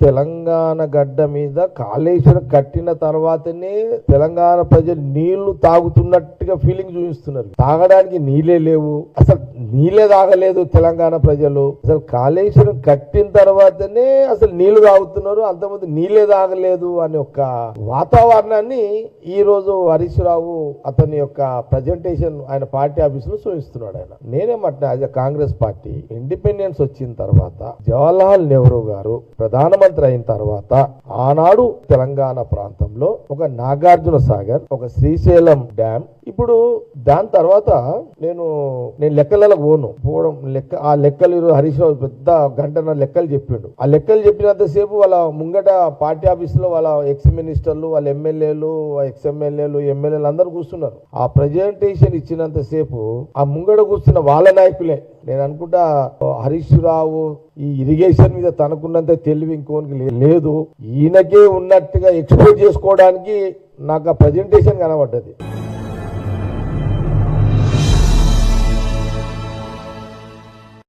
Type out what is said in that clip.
తెలంగాణ గడ్డ మీద కాళేశ్వరం కట్టిన తర్వాతనే తెలంగాణ ప్రజలు నీళ్ళు తాగుతున్నట్టుగా ఫీలింగ్ చూపిస్తున్నారు. తాగడానికి నీళ్ళే లేవు. అసలు నీళ్ళే తాగలేదు తెలంగాణ ప్రజలు. అసలు కాళేశ్వరం కట్టిన తర్వాతనే అసలు నీళ్ళు తాగుతున్నారు. అంతమంది నీళ్ళే తాగలేదు అనే ఒక వాతావరణాన్ని ఈ రోజు హరీష్ రావు అతని యొక్క ప్రజెంటేషన్ ఆయన పార్టీ ఆఫీసులో చూపిస్తున్నాడు ఆయన. నేనేమంటున్నా యాజ్ కాంగ్రెస్ పార్టీ. ఇండిపెండెన్స్ వచ్చిన తర్వాత జవహర్లాల్ నెహ్రూ గారు ప్రధానమంత్రి అయిన తర్వాత ఆనాడు తెలంగాణ ప్రాంతంలో ఒక నాగార్జున సాగర్ ఒక శ్రీశైలం డ్యామ్ ఇప్పుడు దాని తర్వాత నేను నేను లెక్కలలో పోను. పోవడం లెక్క ఆ లెక్కలు హరీష్ రావు పెద్ద గంటన లెక్కలు చెప్పిండు ఆ లెక్కలు చెప్పినంతసేపు వాళ్ళ ముంగట పార్టీ ఆఫీసులో వాళ్ళ ఎక్స్ మినిస్టర్లు వాళ్ళ ఎమ్మెల్యేలు ఎక్స్ ఎమ్మెల్యేలు ఎమ్మెల్యేలు అందరూ కూర్చున్నారు. ఆ ప్రజెంటేషన్ ఇచ్చినంతసేపు ఆ ముంగట కూర్చున్న వాళ్ళ నాయకులే నేను అనుకుంటా హరీష్ రావు ఈ ఇరిగేషన్ మీద తనకున్నంత తెలివి ఇంకోనికి లే- లేదు. ఈయనకే ఉన్నట్టుగా ఎక్స్పోజ్ చేసుకోవడానికి నాకు ఆ ప్రజెంటేషన్ కనబడ్డది.